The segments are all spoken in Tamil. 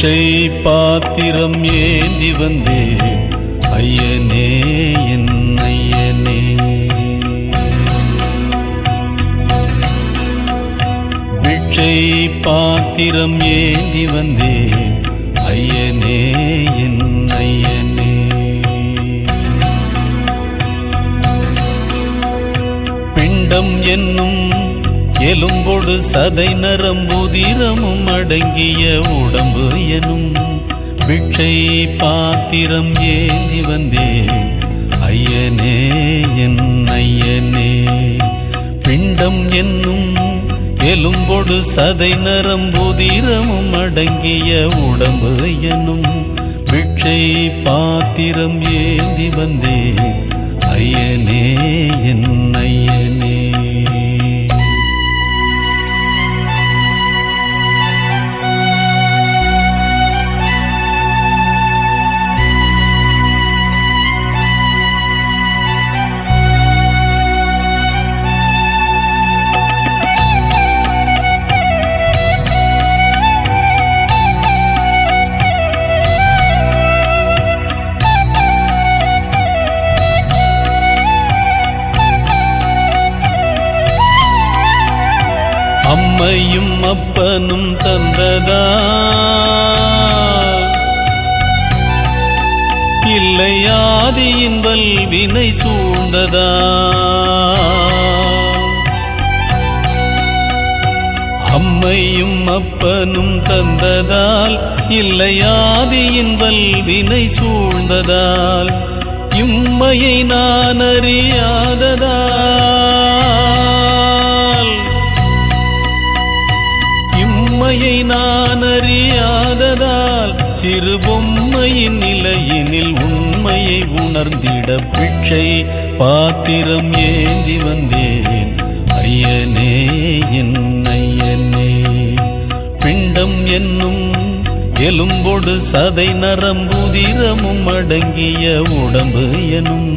பிட்சை பாத்திரம் ஏந்தி வந்தேன். ஐயனே என் ஐயனே. பிட்சை பாத்திரம் ஏந்தி வந்தேன். ஐயனே என் ஐயனே. பிண்டம் என்னும் எலும்பொடு சதை நரம்புதிரமும் அடங்கிய உடம்பு எனும் பிக்ஷை பாத்திரம் ஏந்தி வந்தேன். ஐயனே என் ஐயனே பிண்டம் என்னும் எலும்பொடு சதை நரம்புதிரமும் அடங்கிய உடம்பு எனும் பிக்ஷை பாத்திரம் ஏந்தி வந்தேன். ஐயனே என் ஐயனே அம்மையும் அப்பனும் தந்ததா? இல்லை ஆதியின் வல்வினை சூழ்ந்ததா? அம்மையும் அப்பனும் தந்ததால் இல்லையாதியின் வல்வினை சூழ்ந்ததால் இம்மையை நான் அறியாததால். நிலையினில் உண்மையை உணர்ந்திட பிட்சை பாத்திரம் ஏந்தி வந்தேன். ஐயனே என் ஐயனே. பிண்டம் என்னும் எலும்பொடு சதை நரம்புதிரமும் அடங்கிய உடம்பு எனும்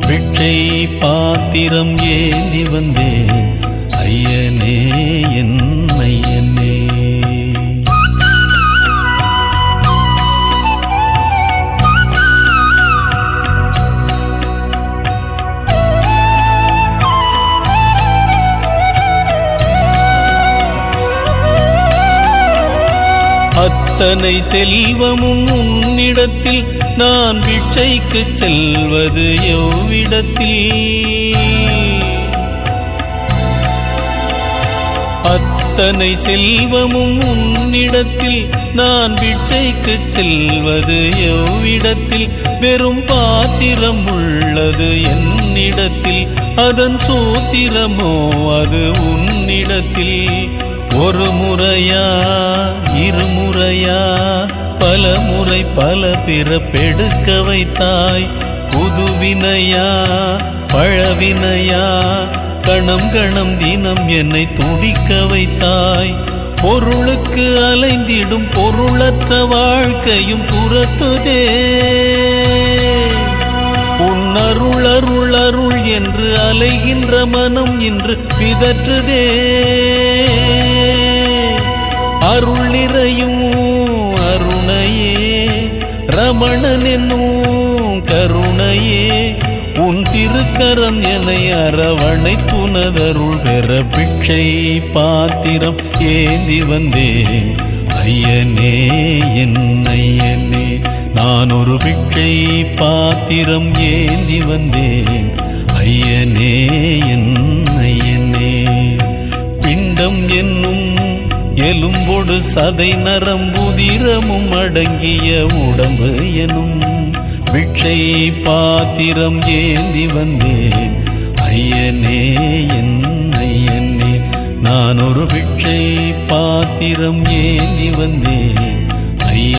பிட்சை பாத்திரம் ஏந்தி வந்தேன். ஐயனே என் ஐயனே. அத்தனை செல்வமும் உன்னிடத்தில். நான் பிச்சைக்கு செல்வது எவ்விடத்தில்? அத்தனை செல்வமும் உன்னிடத்தில். நான் பிச்சைக்கு செல்வது எவ்விடத்தில்? வெறும் பாத்திரம் உள்ளது என்னிடத்தில். அதன் சூத்திரமோ அது உன்னிடத்தில். ஒரு முறையா இருமுறையா பல முறை பல பிறப்பெடுக்க வைத்தாய். புதுவினையா பழவினையா கணம் கணம் தினம் என்னை துடிக்க வைத்தாய். பொருளுக்கு அலைந்திடும் பொருளற்ற வாழ்க்கையும் துரத்துதே. உன்னருள் அருள் என்று அலைகின்ற மனம் இன்று பிதற்றுதே. அருள் நிறையும் அருணையே ரமணன் என்னும் கருணையே உன் திருக்கரம் என அரவணை துணதருள் பெற பிட்சை பாத்திரம் ஏந்தி வந்தேன். ஐயனே என் ஐயன் நான் ஒரு பிட்சை பாத்திரம் ஏந்தி வந்தேன். ஐயனே என் ஐயனே. பிண்டம் என்னும் எலும்பொடு சதை நரம்புதிரமும் அடங்கிய உடம்பு எனும் பிட்சை பாத்திரம் ஏந்தி வந்தேன். ஐயனே என் ஐயனே. நான் ஒரு பிட்சை பாத்திரம் ஏந்தி வந்தேன்.